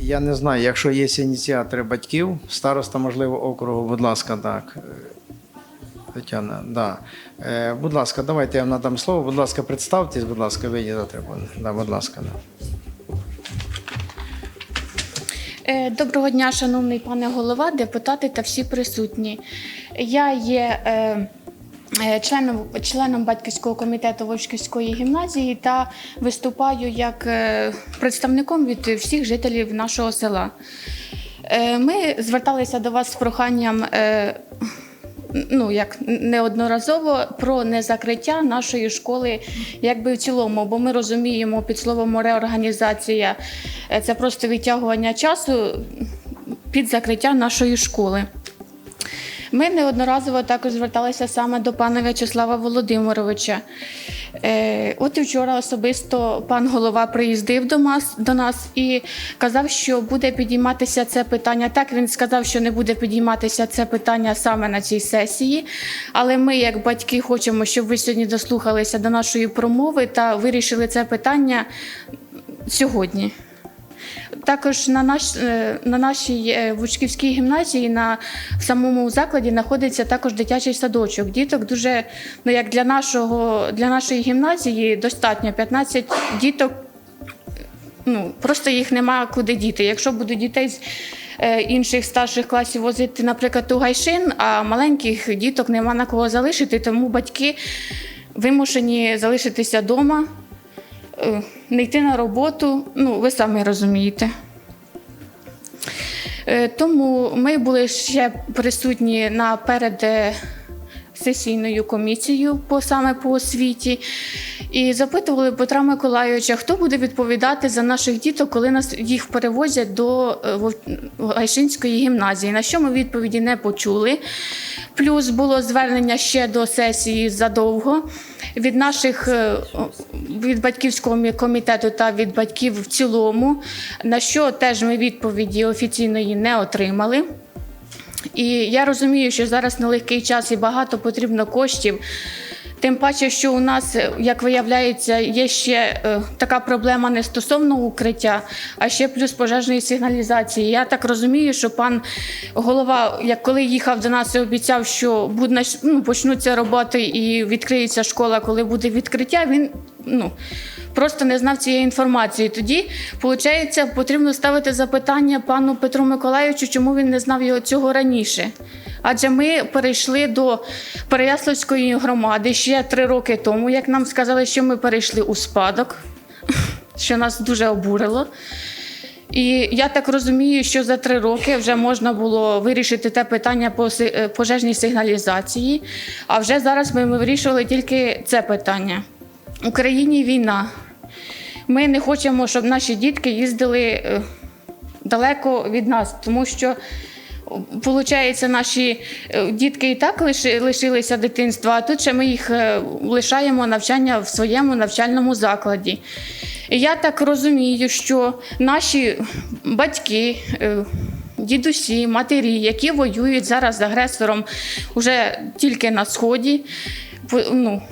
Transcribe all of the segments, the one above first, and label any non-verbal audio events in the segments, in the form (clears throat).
Я не знаю, якщо є ініціатори батьків, староста, можливо, округу, будь ласка, так. Тетяна, да. Е, будь ласка, давайте я вам надам слово. Будь ласка, представтесь, будь ласка, вийдіть за трибуну. Да, будь ласка, да. Е, Доброго дня, шановний пане голова, депутати та всі присутні. Я є е, членом, членом батьківського комітету Вовчківської гімназії та виступаю як е, представником від всіх жителів нашого села. Е, Ми зверталися до вас з проханням. е, Ну, як неодноразово про незакриття нашої школи, якби в цілому, бо ми розуміємо під словом реорганізація е, це просто відтягування часу під закриття нашої школи. Ми неодноразово також зверталися саме до пана В'ячеслава Володимировича. Е, от і вчора особисто пан голова приїздив до нас, до нас і казав, що буде підійматися це питання. Так він сказав, що не буде підійматися це питання саме на цій сесії. Але ми, як батьки, хочемо, щоб ви сьогодні дослухалися до нашої промови та вирішили це питання сьогодні. Також на, наш, е, на нашій е, Вучківській гімназії на самому закладі знаходиться також дитячий садочок. Діток дуже ну як для нашого для нашої гімназії достатньо 15 діток. Ну просто їх нема куди діти. Якщо будуть дітей з е, інших старших класів возити, наприклад, у гайшин, а маленьких діток нема на кого залишити, тому батьки вимушені залишитися вдома не йти на роботу, ну, ви самі розумієте. Е, Тому ми були ще присутні на перед е, сесійною комісією по саме по освіті і запитували Петра Миколайовича, хто буде відповідати за наших діток, коли нас їх перевозять до е, Гайшинської гімназії. На що ми відповіді не почули. Плюс було звернення ще до сесії задовго від наших е, від батьківського комітету та від батьків в цілому, на що теж ми відповіді офіційної не отримали. І я розумію, що зараз нелегкий час і багато потрібно коштів. Тим паче, що у нас, як виявляється, є ще е, така проблема не стосовно укриття, а ще плюс пожежної сигналізації. Я так розумію, що пан голова, як коли їхав до нас і обіцяв, що буде ну, почнуться роботи і відкриється школа, коли буде відкриття, він ну. Просто не знав цієї інформації. Тоді, виходить, потрібно ставити запитання пану Петру Миколаївичу, чому він не знав його цього раніше. Адже ми перейшли до Переяславської громади ще три роки тому, як нам сказали, що ми перейшли у спадок, (laughs) що нас дуже обурило. І я так розумію, що за три роки вже можна було вирішити те питання по е, пожежній сигналізації. А вже зараз ми вирішували тільки це питання. Україні війна. Ми не хочемо, щоб наші дітки їздили е, далеко від нас, тому що. Получається, наші е, дітки і так лиши- лишилися дитинства, а тут ще ми їх е, лишаємо навчання в своєму навчальному закладі. І я так розумію, що наші батьки, дідусі, матері, які воюють зараз з агресором уже тільки на сході, ну,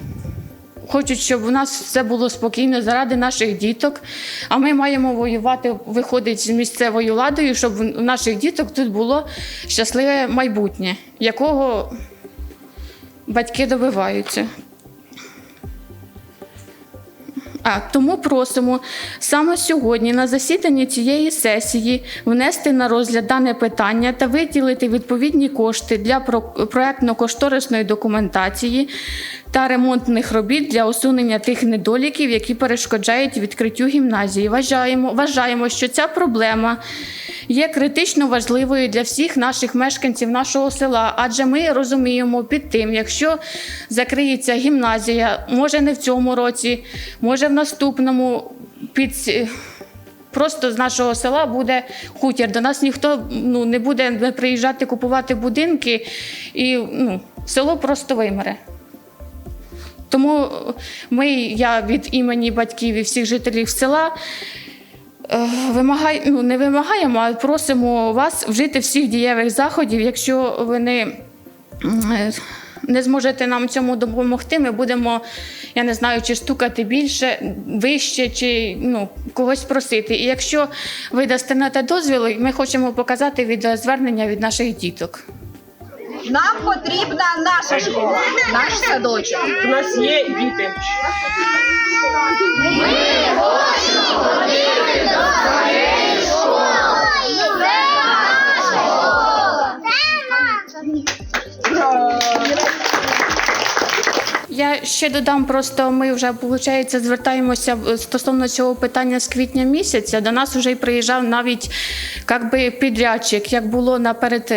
хочуть, щоб у нас все було спокійно заради наших діток. А ми маємо воювати, виходить з місцевою владою, щоб у наших діток тут було щасливе майбутнє, якого батьки добиваються. А тому просимо саме сьогодні на засіданні цієї сесії внести на розгляд дане питання та виділити відповідні кошти для про- проектно-кошторисної документації та ремонтних робіт для усунення тих недоліків, які перешкоджають відкриттю гімназії. Вважаємо, вважаємо, що ця проблема є критично важливою для всіх наших мешканців нашого села, адже ми розуміємо під тим, якщо закриється гімназія, може не в цьому році, може в наступному під. Просто з нашого села буде хутір. До нас ніхто ну, не буде приїжджати купувати будинки, і ну, село просто вимре. Тому ми, я від імені батьків і всіх жителів села е, ну, не вимагаємо, а просимо вас вжити всіх дієвих заходів. Якщо ви не, е, не зможете нам цьому допомогти, ми будемо, я не знаю, чи стукати більше, вище, чи ну, когось просити. І якщо ви дасте на те дозвіл, ми хочемо показати відеозвернення від наших діток. Нам потрібна наша школа, наш садочок. У нас є діти. Я ще додам, просто ми вже виходить, звертаємося стосовно цього питання з квітня місяця. До нас вже й приїжджав навіть як би, підрядчик, як було наперед.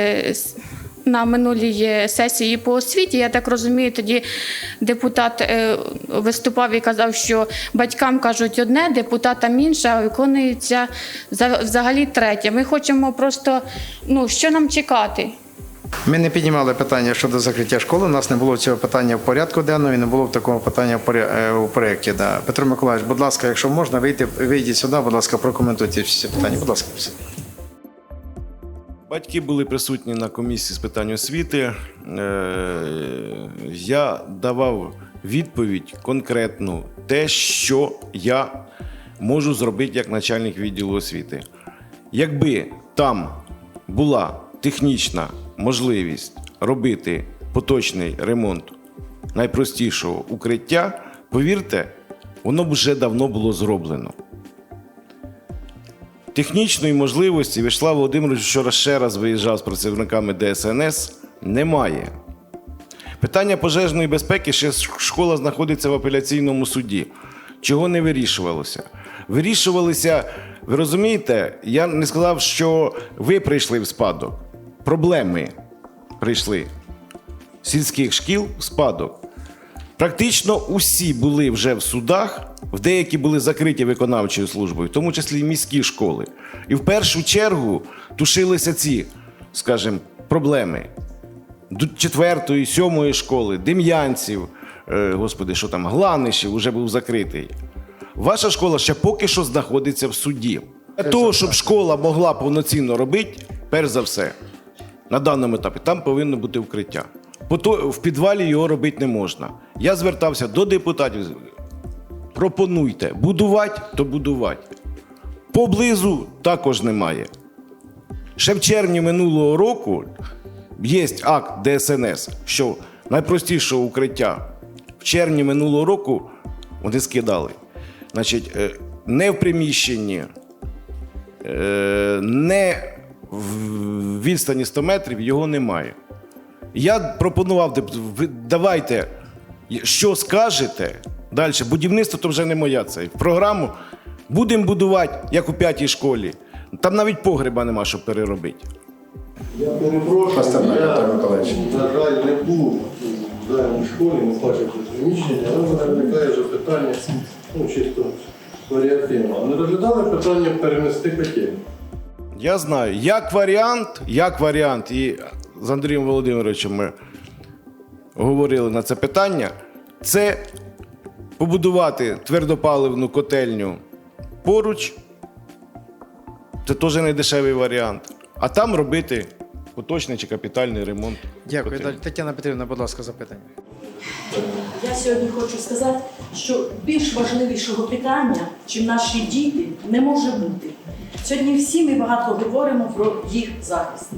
На минулій е, сесії по освіті, я так розумію, тоді депутат е, виступав і казав, що батькам кажуть одне, депутатам інше, а виконується за- взагалі третє. Ми хочемо просто, ну що нам чекати? Ми не піднімали питання щодо закриття школи. У нас не було цього питання в порядку денному і не було такого питання е, у проєкті. Да. Петро Миколаївич, будь ласка, якщо можна, вийти, вийдіть сюди, будь ласка, прокоментуйте всі питання. Будь ласка, Батьки були присутні на комісії з питань освіти. Е, Я давав відповідь конкретну, те, що я можу зробити як начальник відділу освіти. Якби там була технічна можливість робити поточний ремонт найпростішого укриття, повірте, воно б вже давно було зроблено. Технічної можливості Вячеслав Володимирович вчора ще раз виїжджав з працівниками ДСНС. Немає. Питання пожежної безпеки ще школа знаходиться в апеляційному суді. Чого не вирішувалося? Вирішувалися, ви розумієте, я не сказав, що ви прийшли в спадок. Проблеми прийшли сільських шкіл в спадок. Практично усі були вже в судах, в деякі були закриті виконавчою службою, в тому числі і міські школи. І в першу чергу тушилися ці, скажімо, проблеми. До четвертої, сьомої школи, Дем'янців, е, господи, що там, Гланишів вже був закритий. Ваша школа ще поки що знаходиться в суді. Для того, щоб школа могла повноцінно робити, перш за все, на даному етапі там повинно бути укриття. Бо то в підвалі його робити не можна. Я звертався до депутатів. Пропонуйте, будувати, то будувати. Поблизу також немає. Ще в червні минулого року є акт ДСНС, що найпростішого укриття в червні минулого року вони скидали. Значить, е, не в приміщенні, е, не в відстані 100 метрів його немає. Я пропонував, ви давайте, що скажете далі. Будівництво то вже не моя це. В програму будемо будувати, як у п'ятій школі. Там навіть погреба нема, щоб переробити. Я перепрошую, я, на жаль, не був в даній школі, не бачив приміщення, але в мене виникає вже питання, ну, чисто варіативно. Не розглядали питання перенести котельню? Я знаю, як варіант, як варіант, і з Андрієм Володимировичем ми говорили на це питання, це побудувати твердопаливну котельню поруч. Це теж не дешевий варіант. А там робити поточний чи капітальний ремонт. Дякую. котельні. Тетяна Петрівна, будь ласка, запитання. Я сьогодні хочу сказати, що більш важливішого питання, чим наші діти, не може бути. Сьогодні всі ми багато говоримо про їх захист.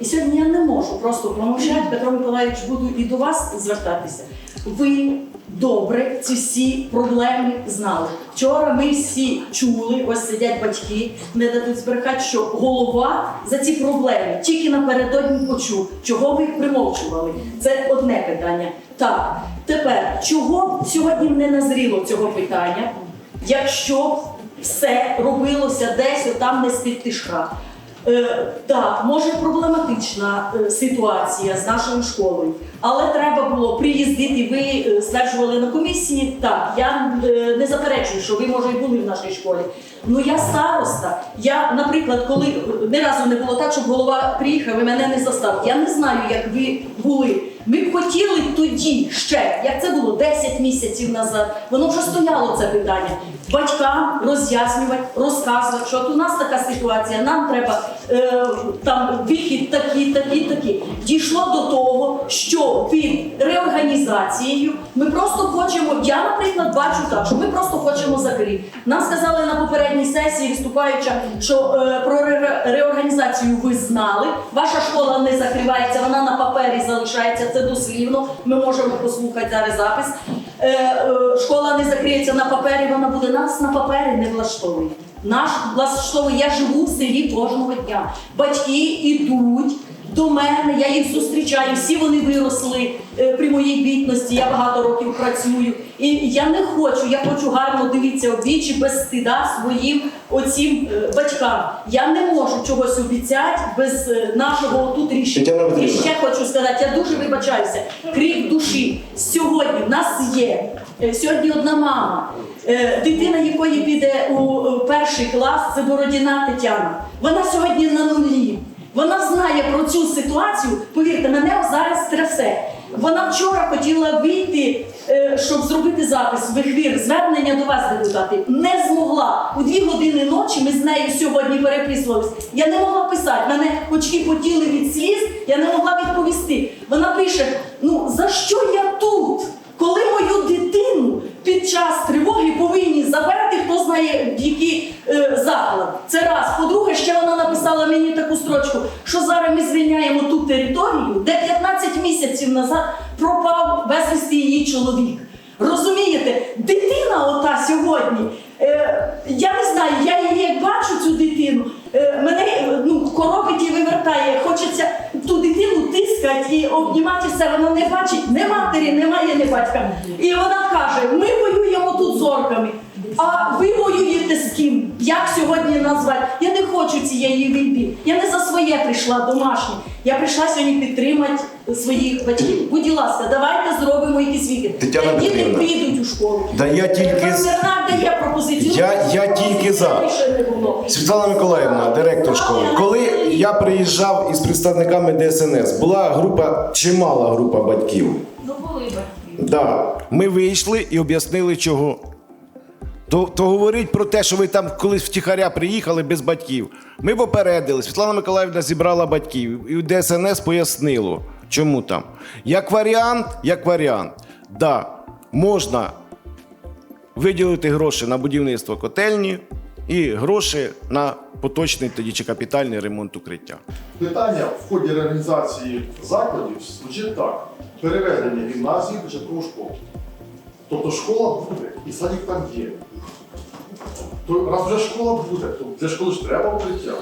І сьогодні я не можу просто промовчати, Петро Миколаївич, буду і до вас звертатися. Ви добре ці всі проблеми знали. Вчора ми всі чули, ось сидять батьки, не дадуть збрехати, що голова за ці проблеми тільки напередодні почув, чого ви їх примовчували. Це одне питання. Так, тепер чого сьогодні не назріло цього питання, якщо все робилося десь там не з-під тишка? Е, так, може проблематична е, ситуація з нашою школою, але треба було приїздити. Ви е, стверджували на комісії. Так, я е, не заперечую, що ви може і були в нашій школі. Ну я староста. Я, наприклад, коли е, ні разу не було так, щоб голова приїхав і мене не застав. Я не знаю, як ви були Ми б хотіли тоді ще, як це було 10 місяців назад, воно вже стояло це питання. Батькам роз'яснювати, розказувати, що от у нас така ситуація, нам треба е, там вихід такий, такий, такий. Дійшло до того, що під реорганізацією ми просто хочемо. Я, наприклад, бачу так, що ми просто хочемо закрити. Нам сказали на попередній сесії, виступаюча, що е, про ре- реорганізацію ви знали. Ваша школа не закривається, вона на папері залишається. Це дослівно. Ми можемо послухати зараз запис. Е, е, школа не закриється на папері, вона буде нас на папері не влаштовує. Наш влаштовує. Я живу в селі кожного дня. Батьки йдуть до мене, я їх зустрічаю. Всі вони виросли е, при моїй бідності. Я багато років працюю. І я не хочу, я хочу гарно дивитися в вічі без стида своїм оцім е, батькам. Я не можу чогось обіцяти без е, нашого тут рішення. І ще хочу сказати, я дуже вибачаюся. Крик душі. Сьогодні в нас є сьогодні одна мама, дитина якої піде у перший клас, це Бородіна Тетяна. Вона сьогодні на нулі. Вона знає про цю ситуацію. Повірте, мене зараз трясе. Вона вчора хотіла вийти, е, щоб зробити запис в ефір, звернення до вас, депутати. Не змогла. У дві години ночі ми з нею сьогодні переписувалися. Я не могла писати. Мене очки потіли від сліз, я не могла відповісти. Вона пише: ну за що я тут? Коли мою дитину під час тривоги повинні забрати, хто знає в який е, заклад. Це раз. По-друге, ще вона написала мені таку строчку, що зараз ми звільняємо ту територію, де 15 місяців назад пропав безвісти її чоловік. Розумієте, дитина ота сьогодні. Е, я не знаю, я її як бачу цю дитину, е, мене е, ну, коробить і вивертає. Хочеться ту дитину тискати і обнімати все. Вона не бачить не матері, немає не батька. І вона каже: ми воюємо тут з орками. А ви воюєте з ким? Як сьогодні назвати? Я не хочу цієї війни. Я не за своє прийшла домашнє. Я прийшла сьогодні підтримати своїх батьків. Будь ласка, давайте зробимо якісь вікна. Тетяна Діти Петрівна. підуть у школу. Да я тільки Пан з- дає пропозицію. Я- я тільки за. Не було. Світлана Миколаївна, директор школи. Коли я приїжджав із представниками ДСНС, була група, чимала група батьків. Ну були батьки. Да. Ми вийшли і об'яснили, чого. То, то говорить про те, що ви там колись втіхаря приїхали без батьків. Ми попередили. Світлана Миколаївна зібрала батьків, і ДСНС пояснило, чому там. Як варіант, як варіант, да, можна виділити гроші на будівництво котельні і гроші на поточний тоді чи капітальний ремонт укриття. Питання в ході реорганізації закладів звучить так: переведення гімназії в початкову школу. Тобто школа буде, і садик там є. То раз вже школа буде, то для школи ж треба укриття.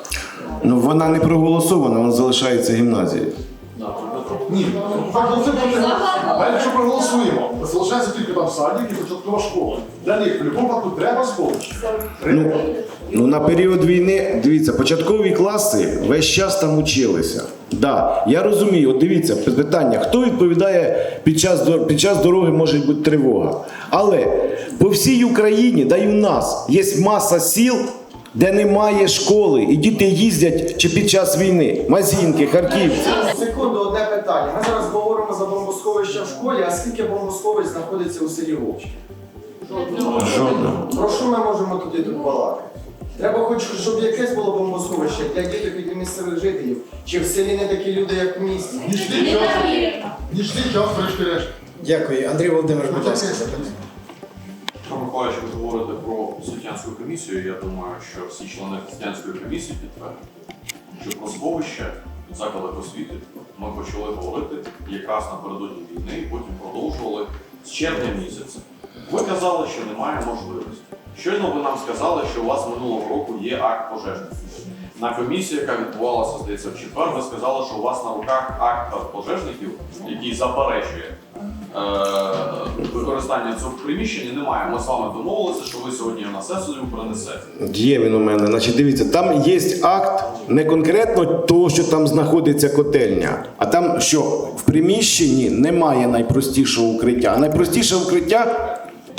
Ну вона не проголосована, вона залишається гімназією. Ні, ну, так ну, це буде. А якщо проголосуємо, залишається тільки там садик і початкова школа. Для них в будь-якому випадку треба сховище. Ну, ну на період війни, дивіться, початкові класи весь час там училися. Да, я розумію, от дивіться, питання, хто відповідає під час, під час дороги може бути тривога. Але по всій Україні, да й у нас, є маса сіл, де немає школи, і діти їздять чи під час війни. Мазінки, Харківці. Секунду, одне питання. Ми зараз говоримо за бомбосховище в школі, а скільки бомбосховищ знаходиться у селі Вовчі? Жодного. Про що ми можемо тоді тут балакати? Треба хоч, щоб якесь було бомбосховище для діток і для місцевих жителів. Чи в селі не такі люди, як в місті? Нічний час, нічний час, врешті-решт. Дякую. Андрій Володимирович, будь ласка. Пане Миколаївич, ви говорите про Світянську комісію. Я думаю, що всі члени Світянської комісії підтвердять, що про сховище в закладах освіти ми почали говорити якраз напередодні війни і потім продовжували з червня місяця. Ви казали, що немає можливості. Щойно ви нам сказали, що у вас минулого року є акт пожежності. На комісії, яка відбувалася, здається, в четвер, ви сказали, що у вас на руках акт пожежників, який заперечує е, використання цього приміщення немає. Ми з вами домовилися, що ви сьогодні на сесію принесете. Є він у мене. Значить, дивіться, там є акт не конкретно того, що там знаходиться котельня, а там, що в приміщенні немає найпростішого укриття. Найпростіше укриття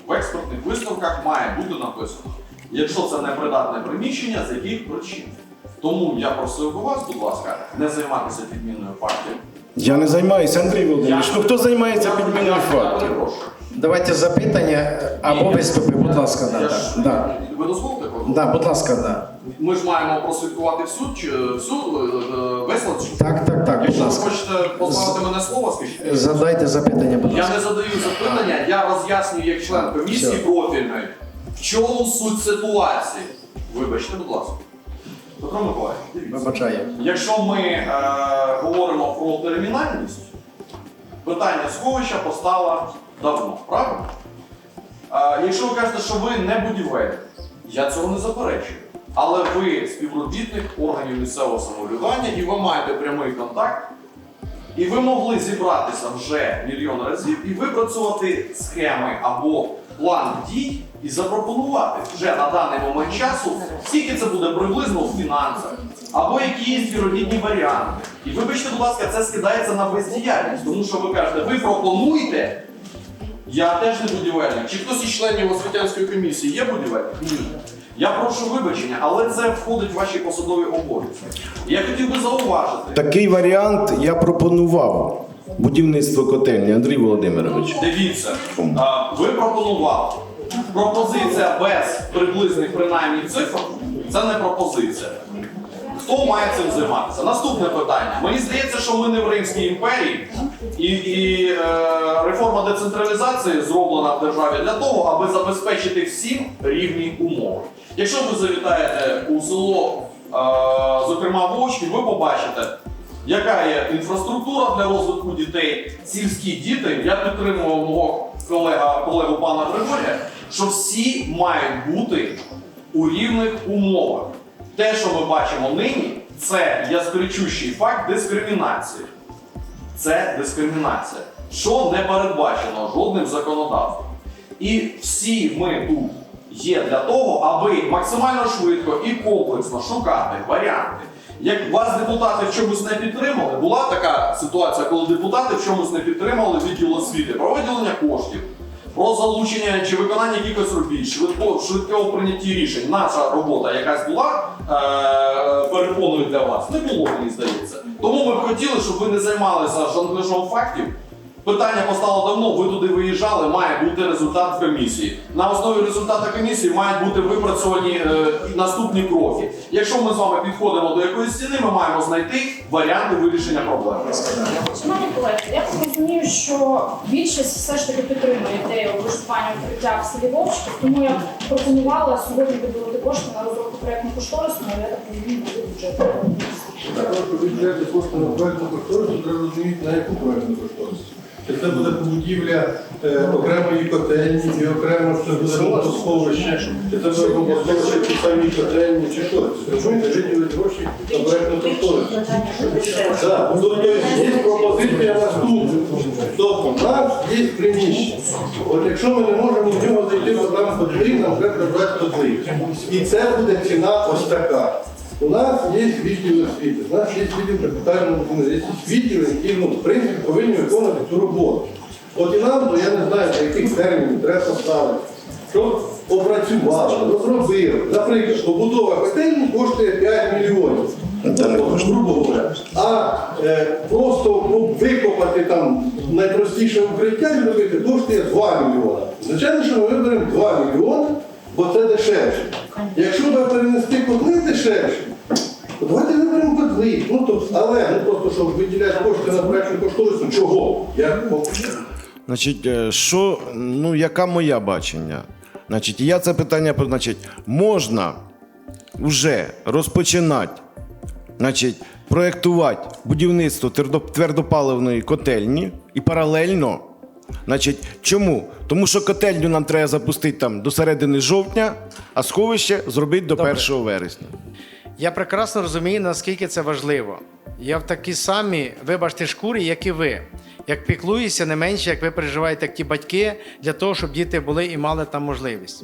В експертних висновках має бути написано, якщо це непридатне приміщення, з яких причин. Тому я просив би вас, будь ласка, не займатися підміною фактів, Я не займаюся, Андрій Володимирович. Ну хто займається підміною фактів? Давайте запитання або виступи, будь ласка, да, Я да. Ви дозволите? Да, будь ласка, да. Ми ж маємо прослідкувати всю, чи- всю е, весь ланцюг. Так, так, так, будь Якщо ви ласка. хочете позбавити мене слова, скажіть. Задайте запитання, будь Я ласка. не задаю запитання, я роз'яснюю як член комісії Все. профільної. В чому суть ситуації? Вибачте, будь ласка. Петро Миколаївич, дивіться. Вибачаю. Якщо ми е, говоримо про термінальність, питання сховища постало давно, правильно? Е, якщо ви кажете, що ви не будівельник, я цього не заперечую. Але ви співробітник органів місцевого самоврядування і ви маєте прямий контакт, і ви могли зібратися вже мільйон разів і випрацювати схеми або план дій і запропонувати вже на даний момент часу, скільки це буде приблизно в фінансах, або якісь вірогідні варіанти. І вибачте, будь ласка, це скидається на бездіяльність, тому що ви кажете, ви пропонуєте. Я теж не будівельник. Чи хтось із членів освітянської комісії є будівельник? Ні. Я прошу вибачення, але це входить в ваші посадові обов'язки. Я хотів би зауважити. Такий варіант я пропонував. Будівництво котельні, Андрій Володимирович. Дивіться, а, ви пропонували. Пропозиція без приблизних принаймні цифр це не пропозиція. Хто має цим займатися? Наступне питання. Мені здається, що ми не в Римській імперії, і, і е, реформа децентралізації зроблена в державі для того, аби забезпечити всім рівні умови. Якщо ви завітаєте у село, е, зокрема Вовчки, ви побачите, яка є інфраструктура для розвитку дітей, сільські діти. Я підтримував мого колега, колегу пана Григорія, що всі мають бути у рівних умовах. Те, що ми бачимо нині, це яскричущий факт дискримінації. Це дискримінація, що не передбачено жодним законодавством. І всі ми тут є для того, аби максимально швидко і комплексно шукати варіанти. Як вас депутати в чомусь не підтримали, була така ситуація, коли депутати в чомусь не підтримали відділ освіти про виділення коштів, про залучення чи виконання якихось робіт, швидко, швидкого прийнятті рішень. Наша робота якась була е, перепоною для вас. Не було, мені здається. Тому ми б хотіли, щоб ви не займалися жонглежом фактів. Питання постало давно, ви туди виїжджали, має бути результат комісії. На основі результату комісії мають бути випрацьовані е, наступні кроки. Якщо ми з вами підходимо до якоїсь стіни, ми маємо знайти варіанти вирішення проблеми. Шановні колеги, я так розумію, що більшість все ж таки підтримує ідею облаштування укриття в селі Вовчків, тому я пропонувала сьогодні виділити кошти на розробку проєктно кошторисного, я так розумію, буде бюджету. Також виділяти кошти на проєктну кошторису, треба розуміти, на яку проєктну кошторису. Це буде побудівля е, окремої котельні і окремо це буде бомбосховище, чи це буде бомбосховище ті самі котельні, чи що? Це розумієте, виділити гроші на проєктну кошторису. Ну, тобто є пропозиція наступна. Тобто, нас є приміщення. От якщо ми не можемо в нього зайти, то нам вже прибрати подвір'я. І це буде ціна ось така. У нас є відділ освіти, у нас є відділ капітального є відділ, які ну, в принципі повинні виконувати цю роботу. От і нам, то я не знаю, за яких термінів треба поставити, щоб опрацювали, розробили. Наприклад, побудова котельні коштує 5 мільйонів. Грубо говоря. А е, просто ну, викопати там найпростіше укриття зробити коштує 2 мільйони. Звичайно, що ми виберемо 2 мільйони, бо це дешевше. Якщо би перенести котли дешевше, то давайте виберемо котли. Ну, то, але ну, просто щоб виділяти кошти на проєктну кошторису, чого? Я. Значить, е, що, ну, яка моя бачення? Значить, я це питання, значить, можна вже розпочинати, значить, проєктувати будівництво твердопаливної котельні і паралельно. Значить, чому? Тому що котельню нам треба запустити там до середини жовтня, а сховище зробити до Добре. 1 вересня. Я прекрасно розумію, наскільки це важливо. Я в такій самій, вибачте, шкурі, як і ви. Як піклуюся, не менше, як ви переживаєте, як ті батьки, для того, щоб діти були і мали там можливість.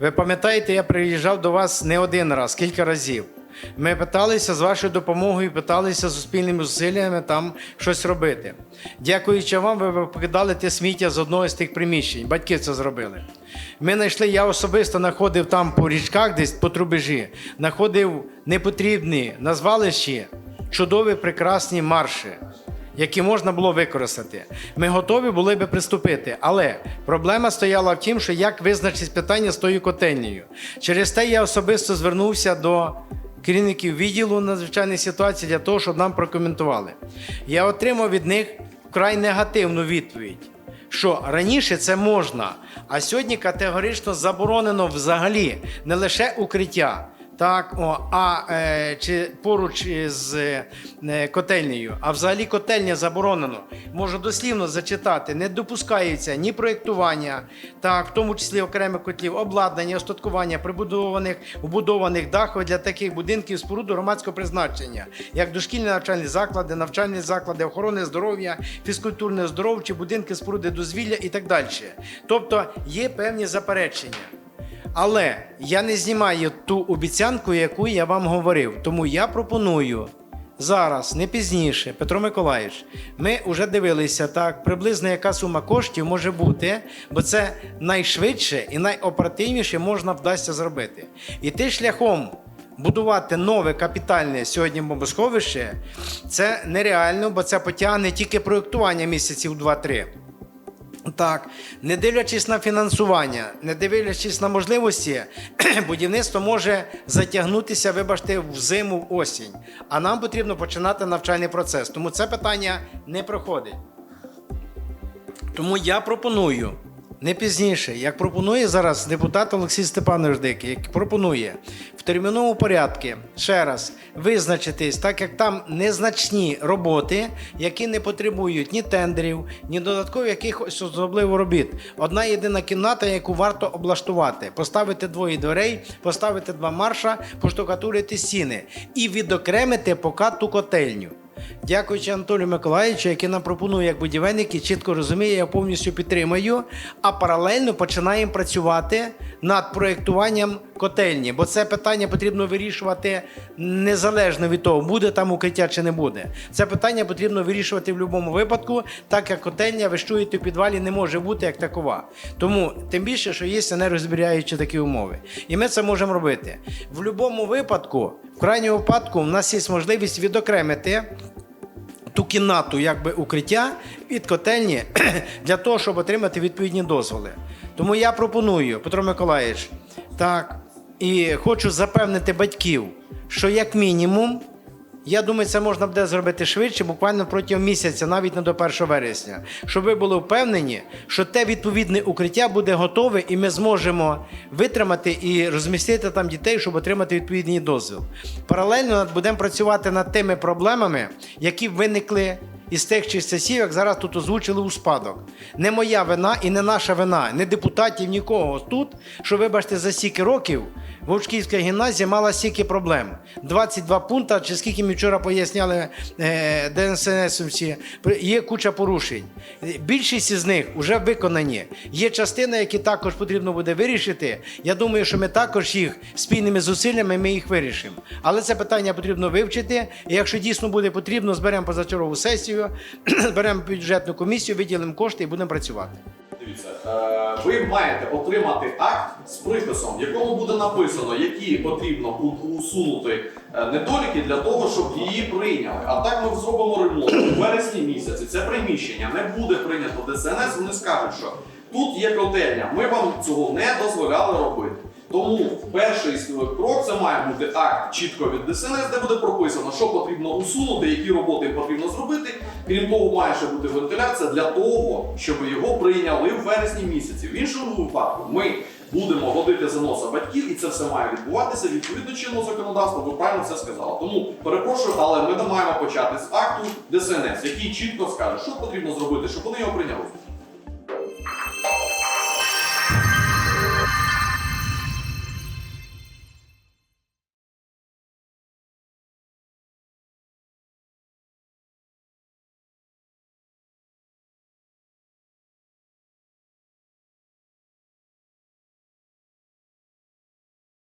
Ви пам'ятаєте, я приїжджав до вас не один раз, кілька разів. Ми питалися з вашою допомогою, питалися з спільними зусиллями там щось робити. Дякуючи вам, ви покидали те сміття з одного з тих приміщень. Батьки це зробили. Ми знайшли, я особисто знаходив там по річках, десь по трубежі, знаходив непотрібні на звалищі чудові прекрасні марші. які можна було використати. Ми готові були би приступити. Але проблема стояла в тім, що як визначити питання з тою котельнею. Через те я особисто звернувся до керівників відділу надзвичайних ситуацій для того, щоб нам прокоментували. Я отримав від них вкрай негативну відповідь. Що раніше це можна, а сьогодні категорично заборонено взагалі не лише укриття, так, о, а е, чи поруч із е, котельнею, а взагалі котельня заборонено. Можу дослівно зачитати: не допускаються ні проєктування, так, в тому числі окремих котлів, обладнання, остаткування прибудованих убудованих дахів для таких будинків споруд громадського призначення, як дошкільні навчальні заклади, навчальні заклади, охорони здоров'я, фізкультурне оздоровчі, будинки споруди дозвілля і так далі. Тобто є певні заперечення. Але я не знімаю ту обіцянку, яку я вам говорив. Тому я пропоную зараз, не пізніше, Петро Миколаївич, ми вже дивилися так, приблизно яка сума коштів може бути, бо це найшвидше і найоперативніше можна вдасться зробити. І ти шляхом. Будувати нове капітальне сьогодні бомбосховище це нереально, бо це потягне тільки проєктування місяців 2-3. Так, не дивлячись на фінансування, не дивлячись на можливості, (clears throat) будівництво може затягнутися, вибачте, в зиму, в осінь. А нам потрібно починати навчальний процес. Тому це питання не проходить. Тому я пропоную не пізніше, як пропонує зараз депутат Олексій Степанович Дикий, як пропонує в терміновому порядку ще раз визначитись, так як там незначні роботи, які не потребують ні тендерів, ні додаткових якихось особливих робіт. Одна єдина кімната, яку варто облаштувати, поставити двоє дверей, поставити два марша, поштукатурити стіни і відокремити поки ту котельню. Дякуючи Анатолію Миколаївичу, який нам пропонує як будівельник і чітко розуміє, я повністю підтримую. А паралельно починаємо працювати над проєктуванням котельні, бо це питання потрібно вирішувати незалежно від того, буде там укриття чи не буде. Це питання потрібно вирішувати в будь-якому випадку, так як котельня, ви в підвалі не може бути як такова. Тому тим більше, що є енергозберігаючі такі умови. І ми це можемо робити. В будь-якому випадку, в крайньому випадку, у нас є можливість відокремити ту кімнату, якби укриття від котельні (clears throat) для того, щоб отримати відповідні дозволи. Тому я пропоную, Петро Миколаївич, так, і хочу запевнити батьків, що як мінімум. Я думаю, це можна буде зробити швидше, буквально протягом місяця, навіть не до 1 вересня, щоб ви були впевнені, що те відповідне укриття буде готове, і ми зможемо витримати і розмістити там дітей, щоб отримати відповідний дозвіл. Паралельно будемо працювати над тими проблемами, які виникли із тих часів, як зараз тут озвучили у спадок. Не моя вина і не наша вина, не депутатів, нікого тут, що, вибачте, за стільки років Вовчківська гімназія мала стільки проблем. 22 пункти, чи скільки ми вчора поясняли е, ДНСНСовці, при- є куча порушень. Більшість із них вже виконані. Є частина, які також потрібно буде вирішити. Я думаю, що ми також їх спільними зусиллями ми їх вирішимо. Але це питання потрібно вивчити. І якщо дійсно буде потрібно, зберемо позачергову сесію, зберемо (clears throat) бюджетну комісію, виділимо кошти і будемо працювати. Дивіться, е, ви маєте отримати акт з приписом, в якому буде написано, які потрібно усунути е, недоліки для того, щоб її прийняли. А так ми зробимо ремонт у вересні місяці. Це приміщення не буде прийнято ДСНС. Вони скажуть, що тут є котельня. Ми вам цього не дозволяли робити. Тому перший крок це має бути акт чітко від ДСНС, де буде прописано, що потрібно усунути, які роботи потрібно зробити. Крім того, має ще бути вентиляція для того, щоб його прийняли в вересні місяці. В іншому випадку ми будемо водити за носа батьків, і це все має відбуватися відповідно чинного законодавства. Ви правильно все сказали. Тому перепрошую, але ми не маємо почати з акту ДСНС, який чітко скаже, що потрібно зробити, щоб вони його прийняли.